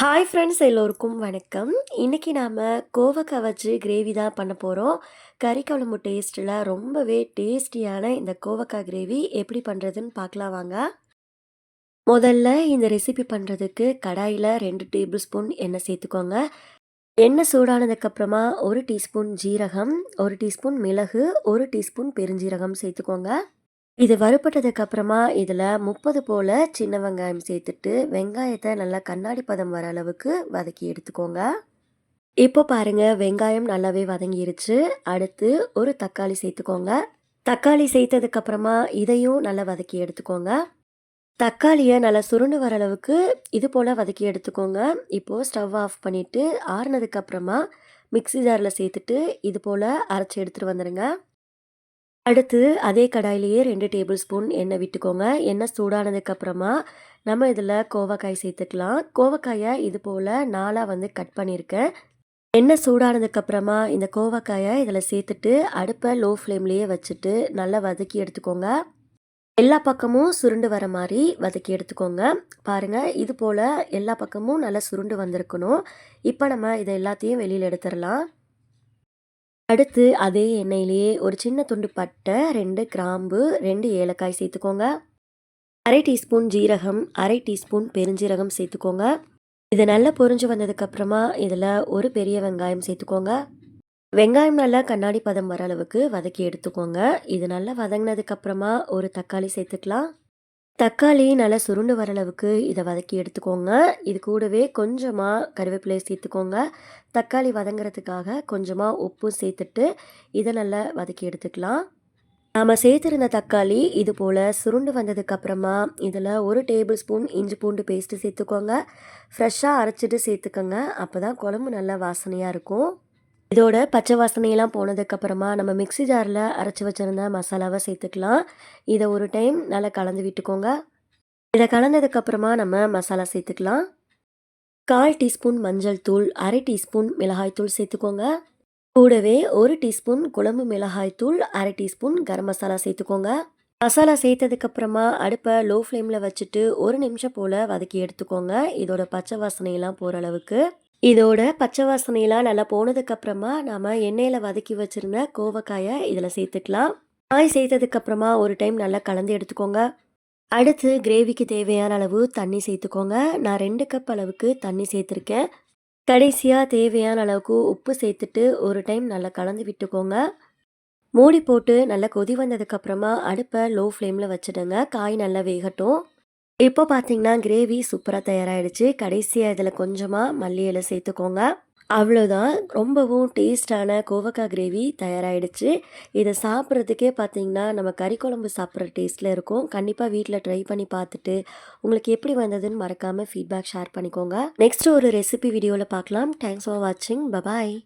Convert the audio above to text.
Hi friends எல்லோருக்கும் வணக்கம். இன்றைக்கி நாம் கோவக்காய் வச்சு கிரேவி தான் பண்ண போகிறோம் கறி குழம்பு டேஸ்ட்டில் ரொம்பவே டேஸ்டியான இந்த கோவக்காய் கிரேவி எப்படி பண்ணுறதுன்னு பார்க்கலாம் வாங்க. முதல்ல இந்த ரெசிபி பண்ணுறதுக்கு கடாயில் ரெண்டு டேபிள் ஸ்பூன் எண்ணெய் சேர்த்துக்கோங்க. எண்ணெய் சூடானதுக்கப்புறமா ஒரு டீஸ்பூன் ஜீரகம் ஒரு டீஸ்பூன் மிளகு ஒரு டீஸ்பூன் பெருஞ்சீரகம் சேர்த்துக்கோங்க. இது வறுப்பட்டதுக்கு அப்புறமா இதில் முப்பது போல் சின்ன வெங்காயம் சேர்த்துட்டு வெங்காயத்தை நல்லா கண்ணாடி பதம் வர அளவுக்கு வதக்கி எடுத்துக்கோங்க. இப்போ பாருங்க வெங்காயம் நல்லாவே வதங்கிருச்சு. அடுத்து ஒரு தக்காளி சேர்த்துக்கோங்க. தக்காளி சேர்த்ததுக்கு அப்புறமா இதையும் நல்லா வதக்கி எடுத்துக்கோங்க. தக்காளியை நல்லா சுருண்டு வர அளவுக்கு இது போல் வதக்கி எடுத்துக்கோங்க. இப்போது ஸ்டவ் ஆஃப் பண்ணிவிட்டு ஆறுனதுக்கப்புறமா மிக்சி ஜாரில் சேர்த்துட்டு இது போல் அரைச்சி எடுத்துகிட்டு வந்துடுங்க அடுத்து அதே கடாயிலேயே ரெண்டு டேபிள் ஸ்பூன் எண்ணெய் விட்டுக்கோங்க. எண்ணெய் சூடானதுக்கப்புறமா நம்ம இதில் கோவக்காய் சேர்த்துக்கலாம். கோவக்காயை இது போல் நாளாக வந்து கட் பண்ணியிருக்கேன். எண்ணெய் சூடானதுக்கப்புறமா இந்த கோவக்காயை இதில் சேர்த்துட்டு அடுப்பை லோ ஃப்ளேம்லேயே வச்சுட்டு நல்லா வதக்கி எடுத்துக்கோங்க. எல்லா பக்கமும் சுருண்டு வர மாதிரி வதக்கி எடுத்துக்கோங்க. பாருங்கள் இது போல் எல்லா பக்கமும் நல்லா சுருண்டு வந்திருக்கணும். இப்போ நம்ம இதை எல்லாத்தையும் வெளியில் எடுத்துடலாம். அடுத்து அதே எண்ணெயிலேயே ஒரு சின்ன துண்டு பட்டை ரெண்டு கிராம்பு ரெண்டு ஏலக்காய் சேர்த்துக்கோங்க. அரை டீஸ்பூன் ஜீரகம் அரை டீஸ்பூன் பெருஞ்சீரகம் சேர்த்துக்கோங்க. இது நல்லா பொறிஞ்சு வந்ததுக்கப்புறமா இதில் ஒரு பெரிய வெங்காயம் சேர்த்துக்கோங்க. வெங்காயம் நல்லா கண்ணாடி பதம் வர அளவுக்கு வதக்கி எடுத்துக்கோங்க. இது நல்லா வதங்கினதுக்கப்புறமா ஒரு தக்காளி சேர்த்துக்கலாம். தக்காளி நல்லா சுருண்டு வர அளவுக்கு இதை வதக்கி எடுத்துக்கோங்க. இது கூடவே கொஞ்சமாக கருவேப்பிலையை சேர்த்துக்கோங்க. தக்காளி வதங்கிறதுக்காக கொஞ்சமாக உப்பு சேர்த்துட்டு இதை நல்லா வதக்கி எடுத்துக்கலாம். நாம் சேர்த்துருந்த தக்காளி இது போல் சுருண்டு வந்ததுக்கப்புறமா இதில் ஒரு டேபிள் ஸ்பூன் இஞ்சி பூண்டு பேஸ்ட்டு சேர்த்துக்கோங்க. ஃப்ரெஷ்ஷாக அரைச்சிட்டு சேர்த்துக்கோங்க. அப்போ தான் குழம்பு நல்லா வாசனையாக இருக்கும். இதோட பச்சை வாசனையெல்லாம் போனதுக்கப்புறமா நம்ம மிக்சி ஜாரில் அரைச்சி வச்சுருந்த மசாலாவை சேர்த்துக்கலாம். இதை ஒரு டைம் நல்லா கலந்து விட்டுக்கோங்க. இதை கலந்ததுக்கப்புறமா நம்ம மசாலா சேர்த்துக்கலாம். கால் டீஸ்பூன் மஞ்சள் தூள் அரை டீஸ்பூன் மிளகாய் தூள் சேர்த்துக்கோங்க. கூடவே ஒரு டீஸ்பூன் குழம்பு மிளகாய் தூள் அரை டீஸ்பூன் கரம் மசாலா சேர்த்துக்கோங்க. மசாலா சேர்த்ததுக்கப்புறமா அடுப்பை லோ ஃப்ளேமில் வச்சுட்டு ஒரு நிமிஷம் போல் வதக்கி எடுத்துக்கோங்க. இதோட பச்சை வாசனையெல்லாம் போகிற அளவுக்கு. இதோட பச்சை வாசனையெல்லாம் நல்லா போனதுக்கப்புறமா நாம் எண்ணெயில் வதக்கி வச்சுருந்த கோவக்காயை இதில் சேர்த்துக்கலாம். காய் சேர்த்ததுக்கப்புறமா ஒரு டைம் நல்லா கலந்து எடுத்துக்கோங்க. அடுத்து கிரேவிக்கு தேவையான அளவு தண்ணி சேர்த்துக்கோங்க. நான் ரெண்டு கப் அளவுக்கு தண்ணி சேர்த்துருக்கேன். கடைசியாக தேவையான அளவுக்கு உப்பு சேர்த்துட்டு ஒரு டைம் நல்லா கலந்து விட்டுக்கோங்க. மூடி போட்டு நல்லா கொதி வந்ததுக்கப்புறமா அடுப்பை லோ ஃப்ளேமில் வச்சுடுங்க. காய் நல்லா வேகட்டும். இப்போ பார்த்தீங்கன்னா கிரேவி சூப்பராக தயாராகிடுச்சு கடைசியாக இதில் கொஞ்சமாக மல்லி இலை சேர்த்துக்கோங்க. அவ்வளோதான் ரொம்பவும் டேஸ்டான கோவக்காய் கிரேவி தயாராகிடுச்சு இதை சாப்பிட்றதுக்கே பார்த்தீங்கன்னா நம்ம கறி குழம்பு சாப்பிட்ற டேஸ்ட்டில் இருக்கும். கண்டிப்பாக வீட்டில் ட்ரை பண்ணி பார்த்துட்டு உங்களுக்கு எப்படி வந்ததுன்னு மறக்காமல் ஃபீட்பேக் ஷேர் பண்ணிக்கோங்க. நெக்ஸ்ட் ஒரு ரெசிபி வீடியோவில் பார்க்கலாம். தேங்க்ஸ் ஃபார் வாட்சிங் பபாய்